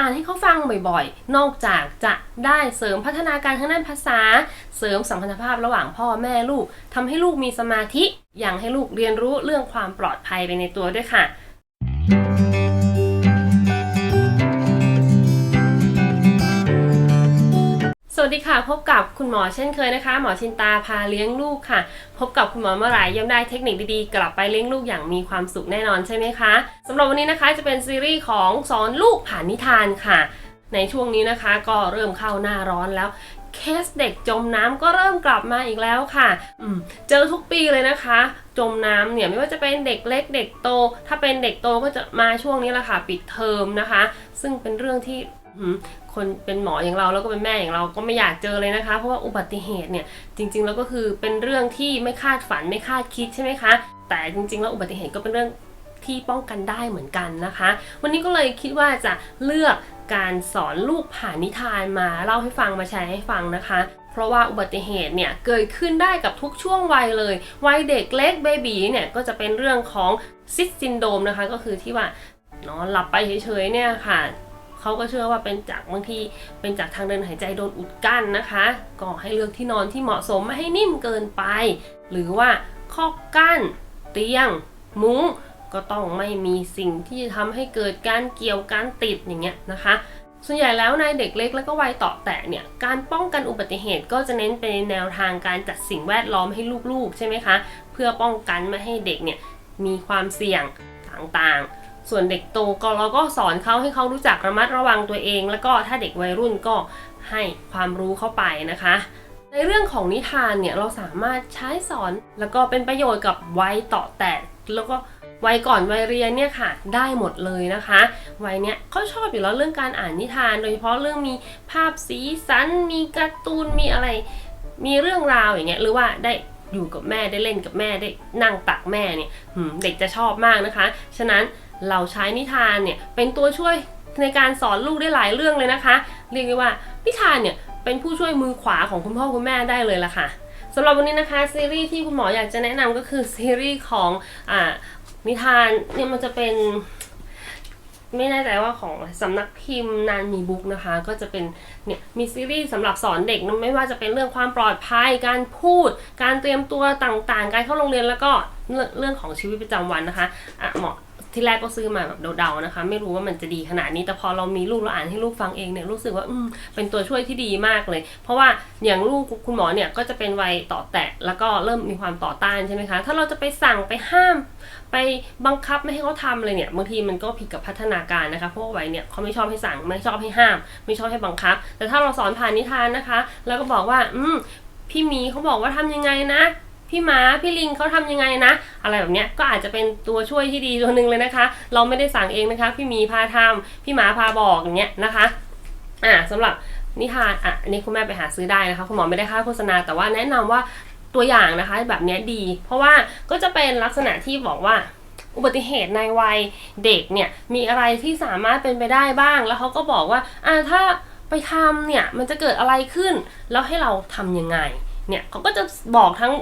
อ่านให้เขาฟังบ่อยๆ นอกจากจะได้เสริมพัฒนาการทางด้านภาษา เสริมสัมพันธภาพระหว่างพ่อแม่ลูกทำให้ลูกมีสมาธิยังให้ลูกเรียนรู้เรื่องความปลอดภัยไปในตัวด้วยค่ะ วัสดีค่ะ พบกับคุณหมอเช่นเคยนะคะ หมอชินตาพาเลี้ยงลูกค่ะ พบกับคุณหมอเมื่อไหร่ย่อมได้เทคนิคดีๆ กลับไปเลี้ยงลูกอย่างมีความสุขแน่นอนใช่ไหมคะสำหรับวันนี้นะคะจะเป็นซีรีส์ของสอนลูกผ่านนิทานค่ะ ในช่วงนี้นะคะก็เริ่มเข้าหน้าร้อนแล้วเคสเด็กจมน้ำก็เริ่มกลับมาอีกแล้วค่ะอืเจอทุกปีเลยนะคะ จมน้ำเนี่ยไม่ว่าจะเป็นเด็กเล็กเด็กโต ถ้าเป็นเด็กโตก็จะมาช่วงนี้แหละค่ะ ปิดเทอมนะคะ ซึ่งเป็นเรื่องที่ คนเป็นหมออย่างเราแล้วก็เป็นแม่อย่างเราก็ไม่อยากเจอเลยนะคะ เพราะว่าอุบัติเหตุเนี่ยจริง ๆ แล้วก็คือเป็นเรื่องที่ไม่คาดฝันไม่คาดคิดใช่ไหมคะ แต่จริง ๆ แล้วอุบัติเหตุก็เป็นเรื่องที่ป้องกันได้เหมือนกันนะคะ วันนี้ก็เลยคิดว่าจะเลือกการสอนลูกผ่านนิทานมาเล่าให้ฟังมาแชร์ให้ฟังนะคะ เพราะว่าอุบัติเหตุเนี่ยเกิดขึ้นได้กับทุกช่วงวัยเลย วัยเด็กเล็กเบบีเนี่ยก็จะเป็นเรื่องของซิสซินโดมนะคะ ก็คือที่ว่านอนหลับไปเฉยๆเนี่ยค่ะ เขาก็เชื่อว่าเป็นจากบางทีเป็นจากทางเดินหายใจโดนอุดกั้นนะคะ ก็ให้เลือกที่นอนที่เหมาะสมไม่ให้นิ่มเกินไป หรือว่าข้อกั้น เตียง มุ้ง ก็ต้องไม่มีสิ่งที่จะทำให้เกิดการเกี่ยวการติดอย่างเงี้ยนะคะส่วนใหญ่แล้วในเด็กเล็กแล้วก็วัยต่อแตะเนี่ยการป้องกันอุบัติเหตุก็จะเน้นไปในแนวทางการจัดสิ่งแวดล้อมให้ลูกๆ ใช่ไหมคะ เพื่อป้องกันไม่ให้เด็กเนี่ยมีความเสี่ยงต่างๆ ส่วนเด็กโตก็เราก็สอนเขาให้เขารู้จักระมัดระวังตัวเอง แล้วก็ถ้าเด็กวัยรุ่นก็ให้ความรู้เข้าไปนะคะ ในเรื่องของนิทานเนี่ยเราสามารถใช้สอนแล้วก็เป็นประโยชน์กับวัยต่อแตะแล้วก็วัยก่อนวัยเรียนเนี่ยค่ะได้หมดเลยนะคะวัยเนี้ยเขาชอบอยู่แล้วเรื่องการอ่านนิทาน โดยเฉพาะเรื่องมีภาพสีสัน มีการ์ตูนมีอะไร มีเรื่องราวอย่างเงี้ยหรือว่าได้อยู่กับแม่ได้เล่นกับแม่ได้นั่งตักแม่เนี่ยเด็กจะชอบมากนะคะ ฉะนั้น เราใช้นิทานเนี่ยเป็นตัวช่วยในการสอนลูกได้หลายเรื่องเลยนะคะ เรียกได้ว่านิทานเนี่ยเป็นผู้ช่วยมือขวาของคุณพ่อคุณแม่ได้เลยละค่ะสำหรับวันนี้นะคะซีรีส์ที่คุณหมออยากจะแนะนำก็คือซีรีส์ของอนิทานเนี่ยมันจะเป็นไม่แน่ใจว่าของสำนักพิมพ์นานมีบุ๊กนะคะ ก็จะเป็นเนี่ยมีซีรีส์สำหรับสอนเด็กนะไม่ว่าจะเป็นเรื่องความปลอดภัย การพูด การเตรียมตัวต่างๆ การเข้าโรงเรียนแล้วก็เรื่องเรื่องของชีวิตประจำวันนะคะอะเหมาะ ที่แรกก็ซื้อมาแบบเดาๆนะคะ ไม่รู้ว่ามันจะดีขนาดนี้ แต่พอเรามีลูกเราอ่านให้ลูกฟังเองเนี่ยรู้สึกว่าอืมเป็นตัวช่วยที่ดีมากเลย เพราะว่าอย่างลูกคุณหมอเนี่ยก็จะเป็นวัยต่อแตะแล้วก็เริ่มมีความต่อต้านใช่ไหมคะ ถ้าเราจะไปสั่งไปห้าม ไปบังคับไม่ให้เขาทำเลยเนี่ยบางทีมันก็ผิดกับพัฒนาการนะคะเพราะว่าวัยเนี่ยเขาไม่ชอบให้สั่งไม่ชอบให้ห้าม ไม่ชอบให้บังคับ แต่ถ้าเราสอนผ่านนิทานนะคะ แล้วก็บอกว่า อืมพี่มีเขาบอกว่าทำยังไงนะ พี่หมาพี่ลิงเขาทำยังไงนะ อะไรแบบเนี้ยก็อาจจะเป็นตัวช่วยที่ดีตัวหนึ่งเลยนะคะ เราไม่ได้สั่งเองนะคะ พี่มีพาทำพี่หมาพาบอกอย่างเงี้ยนะคะอ่าสำหรับนิทานอะนนี้คุณแม่ไปหาซื้อได้นะคะคุณหมอไม่ได้ค่าโฆษณา แต่ว่าแนะนำว่าตัวอย่างนะคะแบบเนี้ยดี เพราะว่าก็จะเป็นลักษณะที่บอกว่าอุบัติเหตุในวัยเด็กเนี่ยมีอะไรที่สามารถเป็นไปได้บ้าง แล้วเขาก็บอกว่าอ่าถ้าไปทำเนี่ยมันจะเกิดอะไรขึ้น แล้วให้เราทำยังไงเนี่ยเขาก็จะบอกทั้ง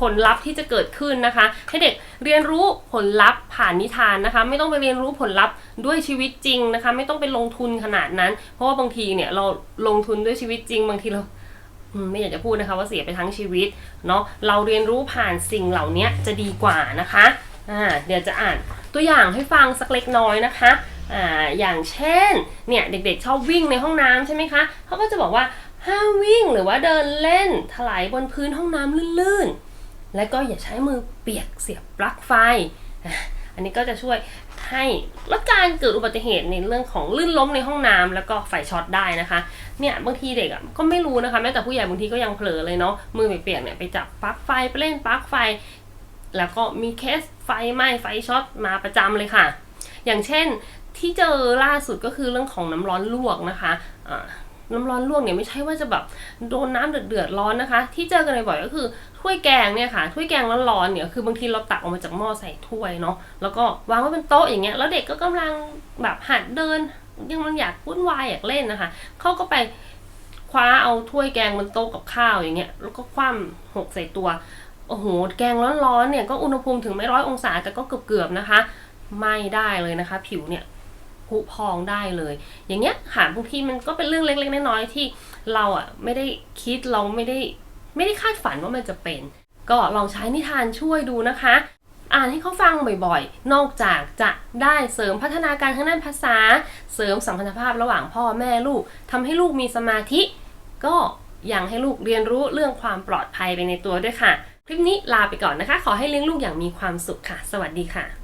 ผลลัพธ์ที่จะเกิดขึ้นนะคะ ให้เด็กเรียนรู้ผลลัพธ์ผ่านนิทานนะคะ ไม่ต้องไปเรียนรู้ผลลัพธ์ด้วยชีวิตจริงนะคะ ไม่ต้องไปลงทุนขนาดนั้น เพราะว่าบางทีเนี่ยเราลงทุนด้วยชีวิตจริง บางทีเราไม่อยากจะพูดนะคะว่าเสียไปทั้งชีวิตเนาะเราเรียนรู้ผ่านสิ่งเหล่านี้จะดีกว่านะคะอ่าเดี๋ยวจะอ่านตัวอย่างให้ฟังสักเล็กน้อยนะคะอ่าอย่างเช่นเนี่ยเด็กๆชอบวิ่งในห้องน้ำใช่ไหมคะเขาก็จะบอกว่าห้ามวิ่งหรือว่าเดินเล่นถลายบนพื้นห้องน้ำลื่นๆ และก็อย่าใช้มือเปียกเสียบปลั๊กไฟ อันนี้ก็จะช่วยให้ลดการเกิดอุบัติเหตุในเรื่องของลื่นล้มในห้องน้ำแล้วก็ไฟช็อตได้นะคะ เนี่ยบางทีเด็กอะก็ไม่รู้นะคะแม้แต่ผู้ใหญ่บางทีก็ยังเผลอเลยเนาะมือเปียกๆเนี่ยไปจับปลั๊กไฟไปเล่นปลั๊กไฟ แล้วก็มีเคสไฟไหม้ไฟช็อตมาประจำเลยค่ะ อย่างเช่นที่เจอล่าสุดก็คือเรื่องของน้ำร้อนลวกนะคะ น้ำร้อนลวกเนี่ยไม่ใช่ว่าจะแบบโดนน้ำเดือดๆร้อนนะคะ ที่เจอกันบ่อยก็คือถ้วยแกงเนี่ยค่ะถ้วยแกงร้อนๆเนี่ยคือบางทีเราตักออกมาจากหม้อใส่ถ้วยเนาะแล้วก็วางไว้บนโต๊ะอย่างเงี้ยแล้วเด็กก็กำลังแบบหัดเดินยังมันอยากวุ่นวายอยากเล่นนะคะเขาก็ไปคว้าเอาถ้วยแกงบนโต๊ะกับข้าวอย่างเงี้ยแล้วก็คว่ำหกใส่ตัวโอ้โหแกงร้อนๆเนี่ยก็อุณหภูมิถึงไม่ร้อยองศาแต่ก็เกือบๆนะคะ ไม่ได้เลยนะคะ ผิวเนี่ย ผุพองได้เลย อย่างเงี้ยค่ะบางทีมันก็เป็นเรื่องเล็กๆน้อยๆที่เราอะไม่ได้คิดเราไม่ได้ไม่ได้คาดฝันว่ามันจะเป็น ก็ลองใช้นิทานช่วยดูนะคะ อ่านให้เขาฟังบ่อยๆ นอกจากจะได้เสริมพัฒนาการทางด้านภาษา เสริมสัมพันธภาพระหว่างพ่อแม่ลูกทำให้ลูกมีสมาธิ ก็ยังให้ลูกเรียนรู้เรื่องความปลอดภัยไปในตัวด้วยค่ะ คลิปนี้ลาไปก่อนนะคะ ขอให้เลี้ยงลูกอย่างมีความสุขค่ะ สวัสดีค่ะ